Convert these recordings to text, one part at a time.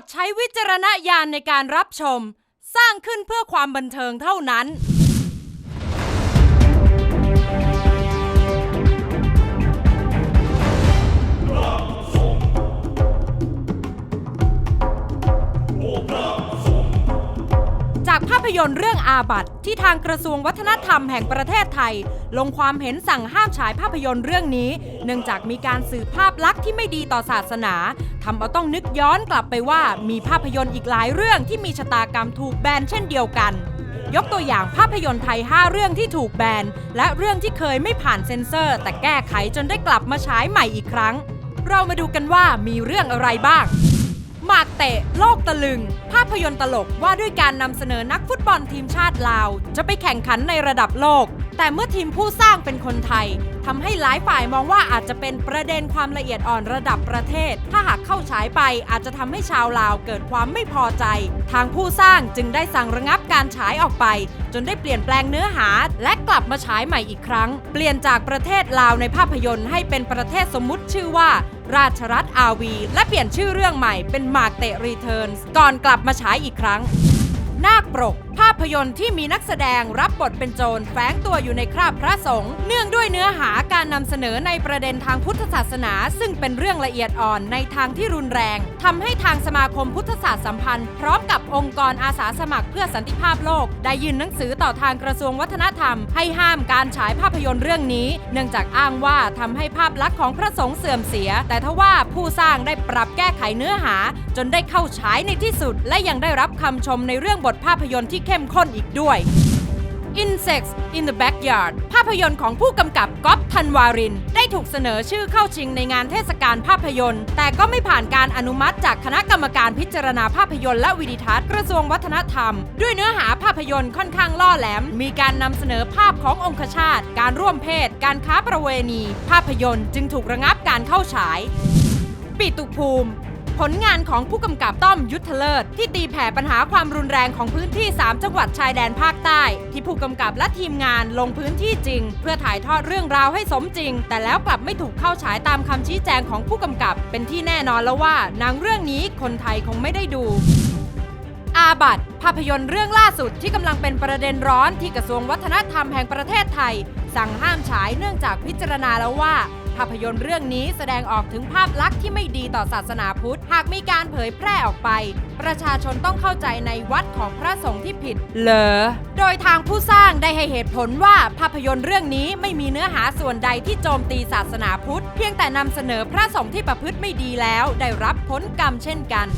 ดใช้วิจารณญาณในการรับชม สร้างขึ้นเพื่อความบันเทิงเท่านั้น ยนตร์เรื่องอาบัตที่ทางกระทรวงวัฒนธรรมแห่งประเทศไทย ลงความเห็นสั่งห้ามฉายภาพยนตร์เรื่องนี้ เนื่องจากมีการสื่อภาพลักษณ์ที่ไม่ดีต่อศาสนาทำเอาต้องนึกย้อนกลับไปว่ามีภาพยนตร์อีกหลายเรื่องที่มีชะตากรรมถูกแบนเช่นเดียวกัน ยกตัวอย่างภาพยนตร์ไทย 5 เรื่องที่ถูกแบนและเรื่องที่เคยไม่ผ่านเซ็นเซอร์ แต่แก้ไขจนได้กลับมาฉายใหม่อีกครั้ง เรามาดูกันว่ามีเรื่องอะไรบ้าง หมากเตะ โลกตะลึง ภาพยนตร์ตลกว่าด้วยการนำเสนอนักฟุตบอลทีมชาติลาว จะไปแข่งขันในระดับโลก แต่เมื่อทีมผู้สร้างเป็นคนไทยทำให้หลายฝ่ายมองว่าอาจจะเป็นประเด็นความละเอียดอ่อนระดับประเทศ ถ้าหากเข้าฉายไปอาจจะทำให้ชาวลาวเกิดความไม่พอใจ ทางผู้สร้างจึงได้สั่งระงับการฉายออกไป จนได้เปลี่ยนแปลงเนื้อหา และกลับมาฉายใหม่อีกครั้ง เปลี่ยนจากประเทศลาวในภาพยนตร์ให้เป็นประเทศสมมุติชื่อว่าราชรัฐอาวี และเปลี่ยนชื่อเรื่องใหม่เป็นมากเตรีเทิร์นก่อนกลับมาฉายอีกครั้ง นาคปรก ภาพยนตร์ที่มีนักแสดงรับบทเป็นโจรแฝงตัวอยู่ในคราบพระสงฆ์เนื่องด้วยเนื้อหา การนำเสนอในประเด็นทางพุทธศาสนา ซึ่งเป็นเรื่องละเอียดอ่อนในทางที่รุนแรงทำให้ทางสมาคมพุทธศาสตร์สัมพันธ์ พร้อมกับองค์กรอาสาสมัครเพื่อสันติภาพโลก ได้ยื่นหนังสือต่อทางกระทรวงวัฒนธรรม ให้ห้ามการฉายภาพยนตร์เรื่องนี้ เนื่องจากอ้างว่าทำให้ภาพลักษณ์ของพระสงฆ์เสื่อมเสีย แต่ทว่าผู้สร้างได้ปรับแก้ไขเนื้อหา จนได้เข้าฉายในที่สุด และยังได้รับคำชมในเรื่องบทภาพยนตร์ที่เข้มข้นอีกด้วย Insects in the Backyard ภาพยนตร์ของผู้กำกับก๊อฟธันวาริน ได้ถูกเสนอชื่อเข้าชิงในงานเทศกาลภาพยนตร์ แต่ก็ไม่ผ่านการอนุมัติจากคณะกรรมการพิจารณาภาพยนตร์และวิดิทัศน์กระทรวงวัฒนธรรม ด้วยเนื้อหาภาพยนตร์ค่อนข้างล่อแหลม มีการนำเสนอภาพขององคชาตการร่วมเพศ การค้าประเวณี ภาพยนตร์จึงถูกระงับการเข้าฉาย ปิตุภูมิ ผลงานของผู้กำกับต้อมยุทธเลิศ ที่ตีแผ่ปัญหาความรุนแรงของพื้นที่ 3 จังหวัดชายแดนภาคใต้ ที่ผู้กำกับและทีมงานลงพื้นที่จริง เพื่อถ่ายทอดเรื่องราวให้สมจริง แต่แล้วกลับไม่ถูกเข้าฉายตามคำชี้แจงของผู้กำกับ เป็นที่แน่นอนแล้วว่าหนังเรื่องนี้คนไทยคงไม่ได้ดูอาบัตภาพยนตร์เรื่องล่าสุดที่กำลังเป็นประเด็นร้อนที่กระทรวงวัฒนธรรมแห่งประเทศไทย สั่งห้ามฉายเนื่องจากพิจารณาแล้วว่า ภาพยนตร์เรื่องนี้แสดงออกถึงภาพลักษณ์ที่ไม่ดีต่อศาสนาพุทธ หากมีการเผยแพร่ออกไป ประชาชนต้องเข้าใจในวัดของพระสงฆ์ที่ผิด เหรอ โดยทางผู้สร้างได้ให้เหตุผลว่าภาพยนตร์เรื่องนี้ไม่มีเนื้อหาส่วนใดที่โจมตีศาสนาพุทธ เพียงแต่นำเสนอพระสงฆ์ที่ประพฤติไม่ดีแล้ว ได้รับผลกรรมเช่นกัน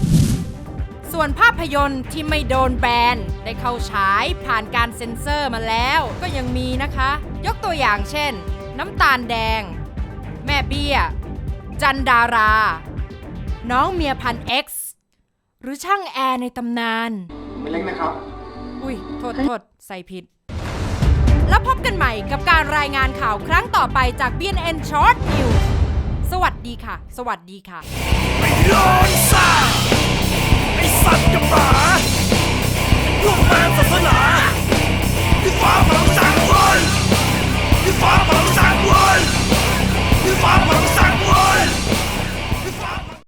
ส่วนภาพยนตร์ที่ไม่โดนแบนได้เข้าฉายผ่านการเซ็นเซอร์มาแล้ว ก็ยังมีนะคะ ยกตัวอย่างเช่น น้ำตาลแดง แม่เบี้ย จันดารา น้องเมียพัน X หรือช่างแอร์ในตำนาน ไม่เล็กนะครับ อุ้ย โทษโทษใส่ผิด แล้วพบกันใหม่กับการรายงานข่าวครั้งต่อไปจาก BNN Short News สวัสดีค่ะ สวัสดีค่ะย้อนซ่าไอสัตว์กับหมา